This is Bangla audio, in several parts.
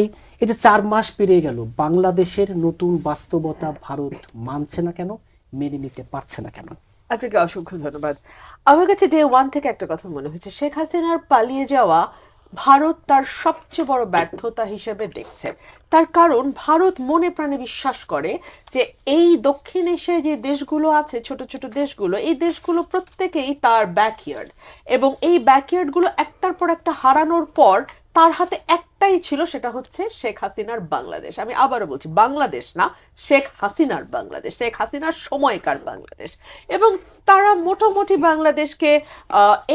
এই যে চার মাস পেরিয়ে গেল, বাংলাদেশের নতুন বাস্তবতা ভারত মানছে না কেন, মেনে নিতে পারছে না কেন? আপনাকে অসংখ্য ধন্যবাদ। আমার কাছে ডে ওয়ান থেকে একটা কথা মনে শেখ হাসিনার পালিয়ে যাওয়া ভারত তার সবচেয়ে বড় ব্যর্থতা হিসেবে দেখছে। তার কারণ, ভারত মনে প্রাণে বিশ্বাস করে যে এই দক্ষিণ এশিয়ায় যে দেশগুলো আছে, ছোট ছোট দেশগুলো, এই দেশগুলো প্রত্যেকেই তার ব্যাকইয়ার্ড এবং এই ব্যাকইয়ার্ডগুলো একটার পর একটা হারানোর পর তার হাতে একটাই ছিল সেটা হচ্ছে শেখ হাসিনার বাংলাদেশ। আমি আবারও বলছি, বাংলাদেশ না, শেখ হাসিনার বাংলাদেশ। শেখ হাসিনার সময়কার বাংলাদেশ। এবং তারা মোটামুটি বাংলাদেশকে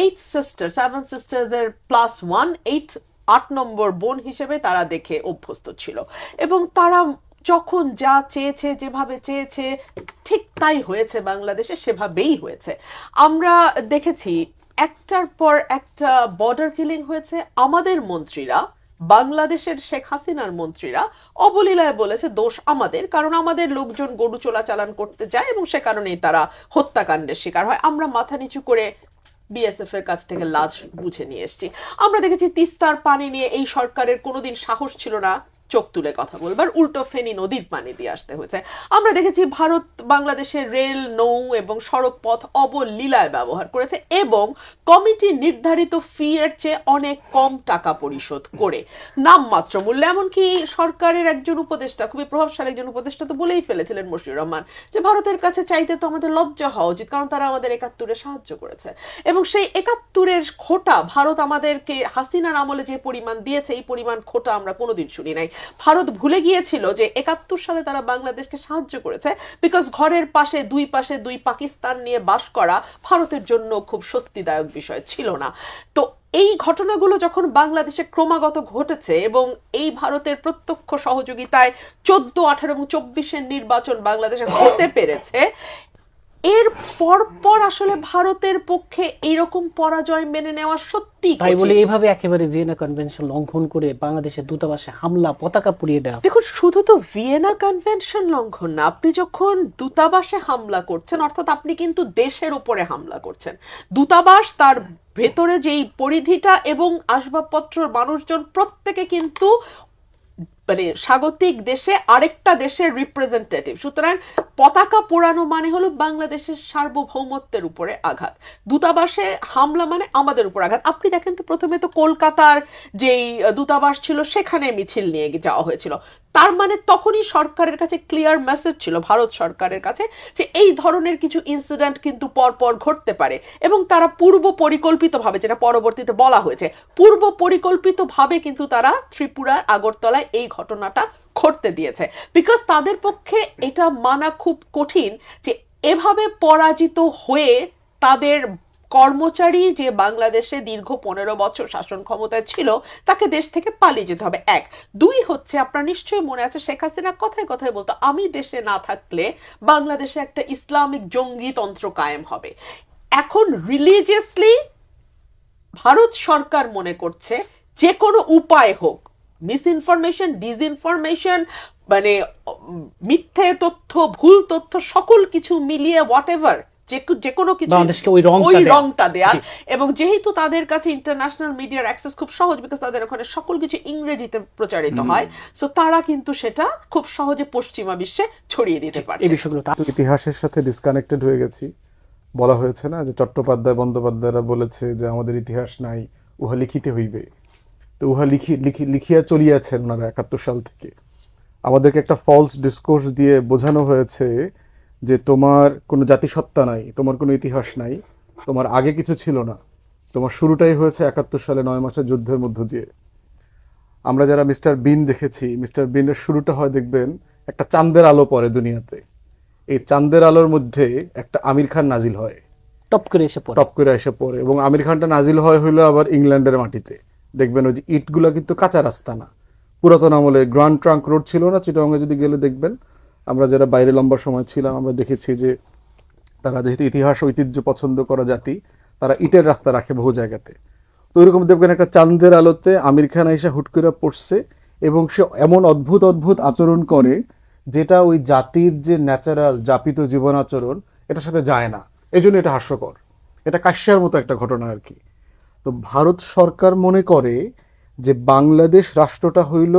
এইট সিস্টার সেভেন সিস্টার্স এর প্লাস ওয়ান এইট আট নম্বর বোন হিসেবে তারা দেখে অভ্যস্ত ছিল। এবং তারা যখন যা চেয়েছে, যেভাবে চেয়েছে, ঠিক তাই হয়েছে বাংলাদেশে, সেভাবেই হয়েছে। আমরা দেখেছি, একটার পর একটা বর্ডার কিলিং হয়েছে। আমাদের মন্ত্রীরা বাংলাদেশের শেখ হাসিনার মন্ত্রীরা অবলীলায় বলেছে, দোষ আমাদের, কারণ আমাদের লোকজন গরু চোরাচালান করতে যায় এবং সে কারণেই তারা হত্যাকাণ্ডের শিকার হয়। আমরা মাথা নিচু করে বিএসএফ এর কাছ থেকে লাশ বুঝে নিয়ে এসছি। আমরা দেখেছি তিস্তার পানি নিয়ে এই সরকারের কোনোদিন সাহস ছিল না চোখ তুলে কথা বলবার উল্টো ফেনী নদীর পানি দিয়ে আসতে হয়েছে। আমরা দেখেছি ভারত, বাংলাদেশের রেল, নৌ এবং সড়ক পথ অবলীলায় ব্যবহার করেছে এবং কমিটি নির্ধারিত ফি এর চেয়ে অনেক কম টাকা পরিশোধ করে। নামমাত্র মূল্যে, এমনকি সরকারের একজন উপদেষ্টা, খুবই প্রভাবশালী একজন উপদেষ্টা তো বলেই ফেলেছিলেন মশিউর রহমান, যে ভারতের কাছে চাইতে তো আমাদের লজ্জা হওয়া উচিত, কারণ তারা আমাদের একাত্তরে সাহায্য করেছে। এবং সেই একাত্তরের খোটা ভারত আমাদেরকে হাসিনার আমলে যে পরিমাণ দিয়েছে, এই পরিমাণ খোটা আমরা কোনোদিন শুনি নাই। ভারত ভুলে গিয়েছিল যে একাত্তর সালে তারা বাংলাদেশকে সাহায্য করেছে বিকজ ঘরের পাশে, দুই পাশে, দুই পাকিস্তান নিয়ে বাস করা ভারতের জন্য খুব স্বস্তিদায়ক বিষয় ছিল না। তো এই ঘটনাগুলো যখন বাংলাদেশে ক্রমাগত ঘটেছে এবং এই ভারতের প্রত্যক্ষ সহযোগিতায় চোদ্দ, আঠারো এবং চব্বিশের নির্বাচন বাংলাদেশে হতে পেরেছে এর পর পর আসলে ভারতের পক্ষে এইরকম পরাজয় মেনে নেওয়া সত্যি তাই বলে এইভাবে একেবারে ভিয়েনা কনভেনশন লঙ্ঘন করে বাংলাদেশের দূতাবাসে হামলা পতাকা পুড়িয়ে দেওয়া। দেখুন শুধু তো ভিয়েনা কনভেনশন লঙ্ঘন না আপনি যখন দূতাবাসে হামলা করছেন অর্থাৎ আপনি কিন্তু দেশের উপরে হামলা করছেন দূতাবাস তার ভেতরে যেই পরিধিটা এবং আসবাবপত্র মানুষজন প্রত্যেকে কিন্তু মানে স্বাগতিক দেশে আরেকটা দেশের রিপ্রেজেন্টেটিভ সুতরাং পতাকা পোড়ানো মানে হলো বাংলাদেশের সার্বভৌমত্বের উপরে আঘাত। দূতাবাসে হামলা মানে আমাদের উপর আঘাত। আপনি দেখেন তো প্রথমে তো কলকাতার যেই দূতাবাস ছিল, সেখানে মিছিল নিয়ে যাওয়া হয়েছিল। তার মানে তখনই সরকারের কাছে ক্লিয়ার মেসেজ ছিল, ভারত সরকারের কাছে, যে এই ধরনের কিছু ইনসিডেন্ট কিন্তু পরপর ঘটতে পারে। এবং তারা পূর্ব পরিকল্পিতভাবে, যেটা পরবর্তীতে বলা হয়েছে, পূর্ব পরিকল্পিতভাবে কিন্তু তারা ত্রিপুরার আগরতলায় এই ঘটনাটা ঘটতে দিয়েছে। বিকজ তাদের পক্ষে এটা মানা খুব কঠিন যে এভাবে পরাজিত হয়ে তাদের কর্মচারী যে বাংলাদেশে দীর্ঘ পনেরো বছর শাসন ক্ষমতায় ছিল, তাকে দেশ থেকে পালিয়ে যেতে হবে। এক। দুই হচ্ছে, আপনার নিশ্চয়ই মনে আছে, শেখ হাসিনা কথায় কথায় বলতো, আমি দেশে না থাকলে বাংলাদেশে একটা ইসলামিক জঙ্গিতন্ত্র কায়েম হবে। এখন রিলিজিয়াসলি ভারত সরকার মনে করছে, যে কোনো উপায় হোক মিস ইনফরমেশন ডিসইনফরমেশন মানে মিথ্যে তথ্য, ভুল তথ্য, সকল কিছু মিলিয়ে হোয়াট এভার যে কোনো কিছু বাংলাদেশকে ওই রংটা ওই রংটা দেয়া। এবং যেহেতু তাদের কাছে ইন্টারন্যাশনাল মিডিয়ার অ্যাক্সেস খুব সহজ বিকজ তাদের ওখানে সকল কিছু ইংরেজিতে প্রচারিত হয় সো তারা কিন্তু সেটা খুব সহজে পশ্চিমা বিশ্বে ছড়িয়ে দিতে এই বিষয়গুলো তা- ইতিহাসের সাথে ডিসকানেক্টেড হয়ে গেছি। বলা হয়েছে না যে চট্টোপাধ্যায় বন্দ্যোপাধ্যায়রা বলেছে যে আমাদের ইতিহাস নাই উহা লিখিতে হইবে। তো উহা লিখি লিখি লিখিয়া চলিয়াছেন ওনারা একাত্তর সাল থেকে। আমাদেরকে একটা ফলস ডিসকোর্স দিয়ে বোঝানো হয়েছে যে তোমার কোনো জাতিসত্তা নাই তোমার কোনো ইতিহাস নাই তোমার আগে কিছু ছিল না। তোমার শুরুটাই হয়েছে একাত্তর সালে নয় মাসের যুদ্ধের মধ্য দিয়ে। আমরা যারা মিস্টার বিন দেখেছি মিস্টার বিনের শুরুটা হয় দেখবেন একটা চাঁদের আলো পড়ে দুনিয়াতে। এই চাঁদের আলোর মধ্যে একটা আমির খান নাজিল হয়। টপ করে এসে পড়ে। টপ করে এসে পড়ে এবং আমির খানটা নাজিল হয় হইল আবার ইংল্যান্ডের মাটিতে। দেখবেন ওই যে ইটগুলো কিন্তু কাঁচা রাস্তা না। পুরাতন আমলে গ্র্যান্ড ট্রাঙ্ক রোড ছিল না চিটাঙ্গে যদি গেলে দেখবেন আমরা যারা বাইরে লম্বা সময় ছিলাম, আমরা দেখেছি যে তারা যেহেতু ইতিহাস ঐতিহ্য পছন্দ করা জাতি, তারা ইটের রাস্তা রাখে বহু জায়গাতে। তো ওইরকম দেখবেন একটা চাঁদের আলোতে আমির খান আইসা হুট করে পড়ছে এবং সে এমন অদ্ভুত অদ্ভুত আচরণ করে যেটা ওই জাতির যে ন্যাচারাল জাপিত জীবন আচরণ, এটার সাথে যায় না। এই জন্য এটা হাস্যকর। এটা কাশ্যার মতো একটা ঘটনা আর কি। তো ভারত সরকার মনে করে যে বাংলাদেশ রাষ্ট্রটা হইল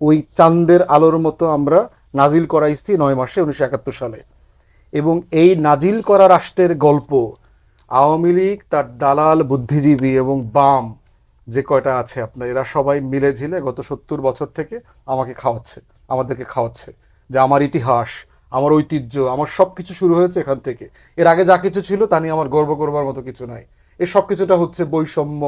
ওই চাঁদের আলোর মতো আমরা নাজিল করাইছি নয় মাসে উনিশশো একাত্তর সালে। এবং এই নাজিল করা রাষ্ট্রের গল্প, আওয়ামী লীগ, তার দালাল বুদ্ধিজীবী এবং বাম, যে কয়টা আছে আপনার, এরা সবাই মিলে ঝিলে গত সত্তর বছর থেকে আমাকে খাওয়াচ্ছে, আমাদেরকে খাওয়াচ্ছে যে আমার ইতিহাস, আমার ঐতিহ্য, আমার সব কিছু শুরু হয়েছে এখান থেকে। এর আগে যা কিছু ছিল তা নিয়ে আমার গর্ব করবার মতো কিছু নাই। এর সব কিছুটা হচ্ছে বৈষম্য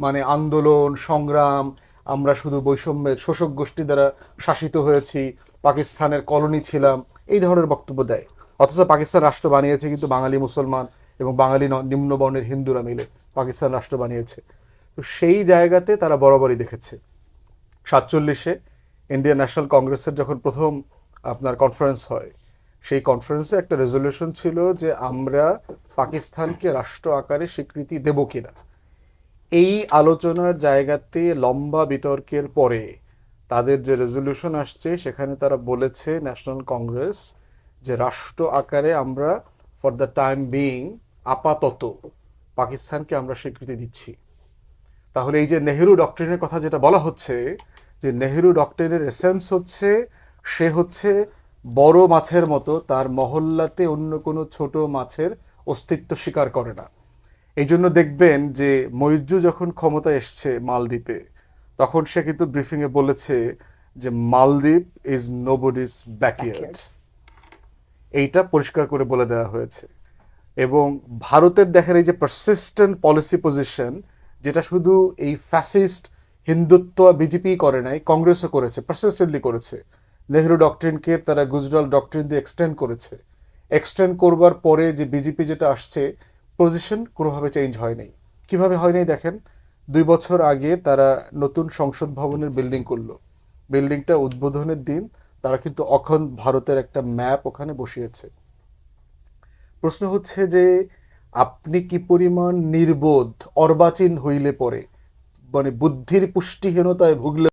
মানে আন্দোলন, সংগ্রাম, আমরা শুধু বৈষম্যের শোষক গোষ্ঠী দ্বারা শাসিত হয়েছি পাকিস্তানের কলোনি ছিলাম, এই ধরনের বক্তব্য দেয়। অথচ পাকিস্তান রাষ্ট্র বানিয়েছে কিন্তু বাঙালি মুসলমান এবং বাঙালি নিম্নবর্ণের হিন্দুরা মিলে পাকিস্তান রাষ্ট্র বানিয়েছে। তো সেই জায়গাতে তারা বরাবরই দেখেছে। সাতচল্লিশে ইন্ডিয়ান ন্যাশনাল কংগ্রেসের যখন প্রথম আপনার কনফারেন্স হয়, সেই কনফারেন্সে একটা রেজলিউশন ছিল যে আমরা পাকিস্তানকে রাষ্ট্র আকারে স্বীকৃতি দেব কিনা। এই আলোচনার জায়গাতে লম্বা বিতর্কের পরে তাদের যে রেজলিউশন আসছে, সেখানে তারা বলেছে ন্যাশনাল কংগ্রেস যে রাষ্ট্র আকারে আমরা ফর দ্য টাইম বিইং আপাতত পাকিস্তানকে আমরা স্বীকৃতি দিচ্ছি। তাহলে এই যে নেহেরু ডক্টরিনের কথা যেটা বলা হচ্ছে, যে নেহেরু ডক্টরিনের এসেন্স হচ্ছে, সে হচ্ছে বড় মাছের মতো, তার মহল্লাতে অন্য কোনো ছোট মাছের অস্তিত্ব স্বীকার করে না। এই জন্য দেখবেন যে মৈজু যখন ক্ষমতা এসছে মালদ্বীপে তখন সে কিন্তু ব্রিফিং এ বলেছে যে মালদ্বীপ ইজ নোবডিস ব্যাকইয়ার্ড এইটা পরিষ্কার করে বলে দেওয়া হয়েছে। এবং ভারতের দেখেন এই যে পারসিস্টেন্ট পলিসি পজিশন যেটা শুধু এই ফ্যাসিস্ট হিন্দুত্ব বিজেপি করে নাই কংগ্রেসও করেছে পারসিস্টেন্টলি করেছে। নেহরু ডক্টরিনকে তারা গুজরাল ডক্টরিন দিয়ে এক্সটেন্ড করেছে। এক্সটেন্ড করবার পরে যে বিজেপি যেটা আসছে পজিশন কোনোভাবে চেঞ্জ হয় হয়নি কীভাবে হয়নি দেখেন? দুই বছর আগে তারা নতুন সংসদ ভবনের বিল্ডিং করল। বিল্ডিংটা উদ্বোধনের দিন তারা কিন্তু অখন ভারতের একটা ম্যাপ ওখানে বসিয়েছে। প্রশ্ন হচ্ছে যে, আপনি কি পরিমাণ নির্বোধ, অর্বাচীন হইলে পরে? মানে বুদ্ধির পুষ্টিহীনতায় ভুগলে